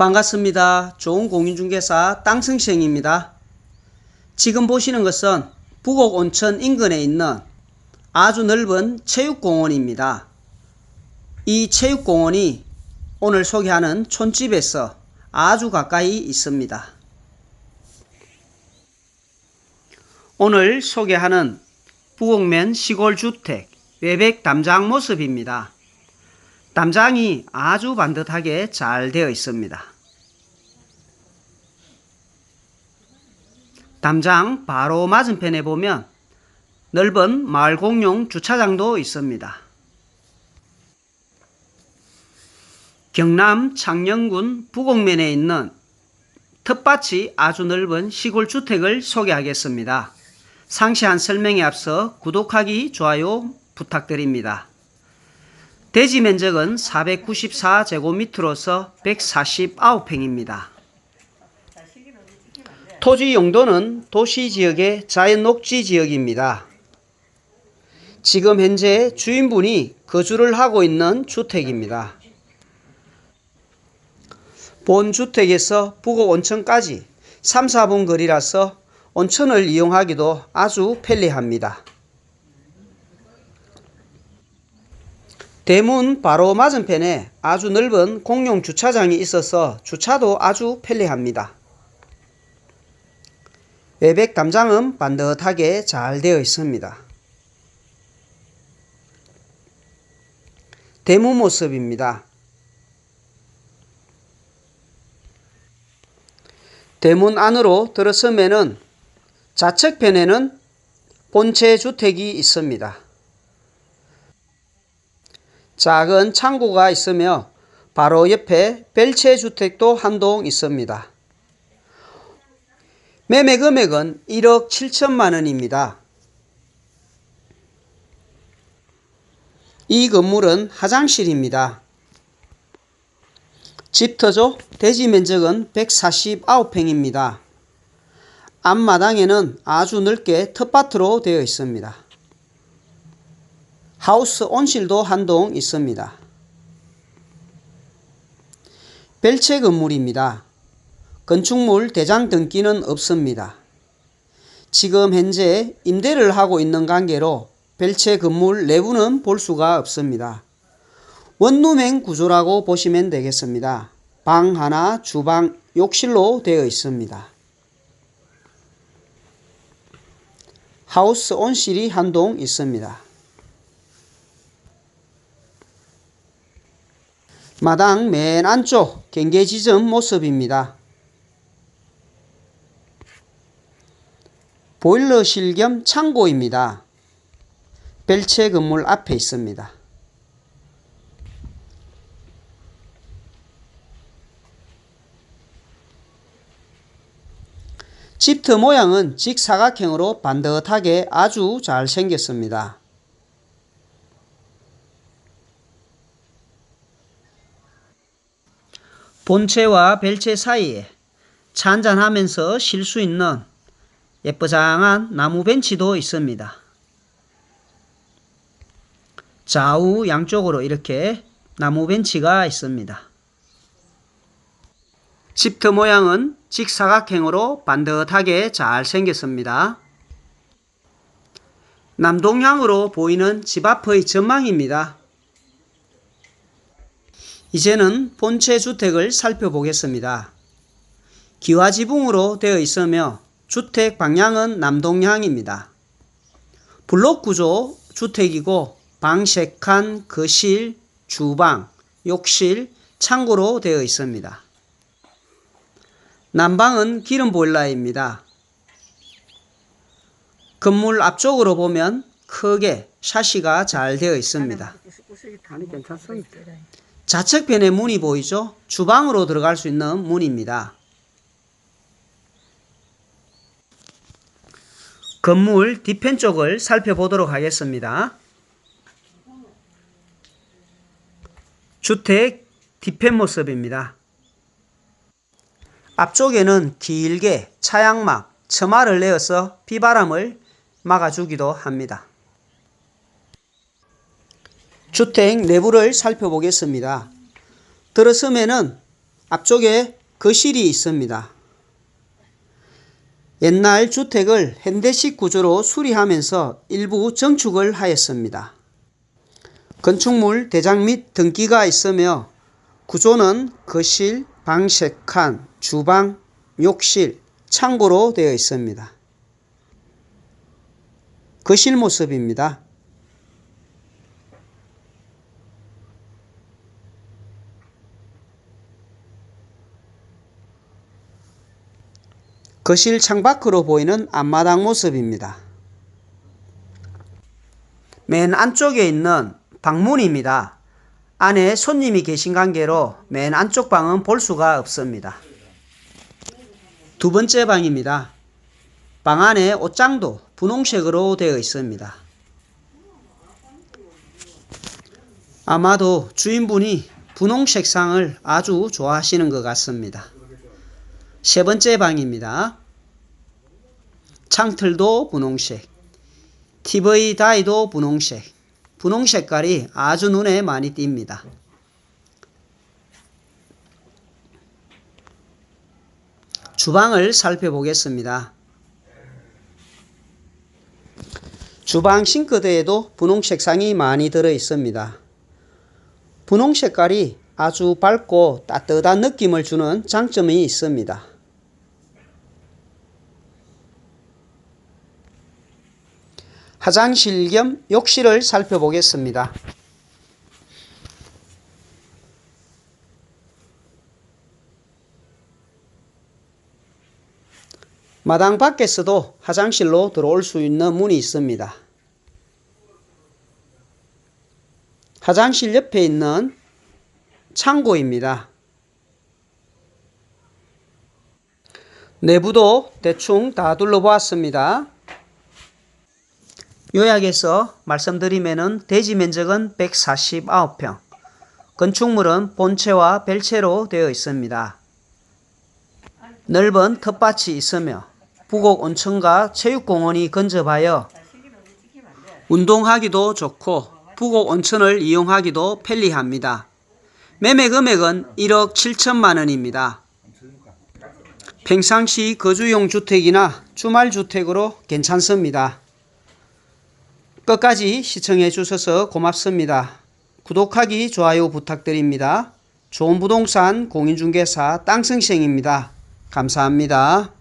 반갑습니다. 좋은 공인중개사 땅승시행입니다. 지금 보시는 것은 부곡 온천 인근에 있는 아주 넓은 체육공원입니다. 이 체육공원이 오늘 소개하는 촌집에서 아주 가까이 있습니다. 오늘 소개하는 부곡면 시골주택 외백 담장 모습입니다. 담장이 아주 반듯하게 잘 되어 있습니다. 담장 바로 맞은편에 보면 넓은 마을 공용 주차장도 있습니다. 경남 창녕군 부곡면에 있는 텃밭이 아주 넓은 시골 주택을 소개하겠습니다. 상세한 설명에 앞서 구독하기, 좋아요 부탁드립니다. 대지 면적은 494제곱미터로서 149평입니다. 토지 용도는 도시 지역의 자연 녹지 지역입니다. 지금 현재 주인분이 거주를 하고 있는 주택입니다. 본 주택에서 북옥 온천까지 3, 4분 거리라서 온천을 이용하기도 아주 편리합니다. 대문 바로 맞은편에 아주 넓은 공용 주차장이 있어서 주차도 아주 편리합니다. 외백 담장은 반듯하게 잘 되어 있습니다. 대문 모습입니다. 대문 안으로 들어서면은 좌측편에는 본체 주택이 있습니다. 작은 창고가 있으며 바로 옆에 벨체 주택도 한 동 있습니다. 매매 금액은 1억 7천만 원입니다. 이 건물은 화장실입니다. 집터조 대지 면적은 149평입니다. 앞마당에는 아주 넓게 텃밭으로 되어 있습니다. 하우스 온실도 한 동 있습니다. 벨체 건물입니다. 건축물 대장 등기는 없습니다. 지금 현재 임대를 하고 있는 관계로 벨체 건물 내부는 볼 수가 없습니다. 원룸행 구조라고 보시면 되겠습니다. 방 하나, 주방, 욕실로 되어 있습니다. 하우스 온실이 한 동 있습니다. 마당 맨 안쪽 경계 지점 모습입니다. 보일러실 겸 창고입니다. 벨체 건물 앞에 있습니다. 집터 모양은 직사각형으로 반듯하게 아주 잘 생겼습니다. 본체와 벨체 사이에 차 한잔하면서 쉴 수 있는 예쁘장한 나무 벤치도 있습니다. 좌우 양쪽으로 이렇게 나무 벤치가 있습니다. 집터 모양은 직사각형으로 반듯하게 잘 생겼습니다. 남동향으로 보이는 집 앞의 전망입니다. 이제는 본체 주택을 살펴보겠습니다. 기와지붕으로 되어 있으며 주택 방향은 남동향입니다. 블록 구조 주택이고 방 3칸, 거실, 주방, 욕실, 창고로 되어 있습니다. 난방은 기름 보일러입니다. 건물 앞쪽으로 보면 크게 샤시가 잘 되어 있습니다. 좌측편에 문이 보이죠? 주방으로 들어갈 수 있는 문입니다. 건물 뒤편 쪽을 살펴보도록 하겠습니다. 주택 뒤편 모습입니다. 앞쪽에는 길게 차양막, 처마를 내어서 비바람을 막아주기도 합니다. 주택 내부를 살펴보겠습니다. 들어서면은 앞쪽에 거실이 있습니다. 옛날 주택을 현대식 구조로 수리하면서 일부 정축을 하였습니다. 건축물 대장 및 등기가 있으며 구조는 거실, 방색칸, 주방, 욕실, 창고로 되어 있습니다. 거실 모습입니다. 거실 창밖으로 보이는 앞마당 모습입니다. 맨 안쪽에 있는 방문입니다. 안에 손님이 계신 관계로 맨 안쪽 방은 볼 수가 없습니다. 두 번째 방입니다. 방 안에 옷장도 분홍색으로 되어 있습니다. 아마도 주인분이 분홍 색상을 아주 좋아하시는 것 같습니다. 세 번째 방입니다. 창틀도 분홍색, TV 다이도 분홍색, 분홍 색깔이 아주 눈에 많이 띕니다. 주방을 살펴보겠습니다. 주방 싱크대에도 분홍 색상이 많이 들어 있습니다. 분홍 색깔이 아주 밝고 따뜻한 느낌을 주는 장점이 있습니다. 화장실 겸 욕실을 살펴보겠습니다. 마당 밖에서도 화장실로 들어올 수 있는 문이 있습니다. 화장실 옆에 있는 창고입니다. 내부도 대충 다 둘러보았습니다. 요약해서 말씀드리면은 대지 면적은 149평, 건축물은 본체와 별채로 되어 있습니다. 넓은 텃밭이 있으며 부곡 온천과 체육공원이 근접하여 운동하기도 좋고 부곡 온천을 이용하기도 편리합니다. 매매 금액은 1억 7천만 원입니다. 평상시 거주용 주택이나 주말 주택으로 괜찮습니다. 끝까지 시청해 주셔서 고맙습니다. 구독하기, 좋아요 부탁드립니다. 좋은 부동산 공인중개사 땅승생입니다. 감사합니다.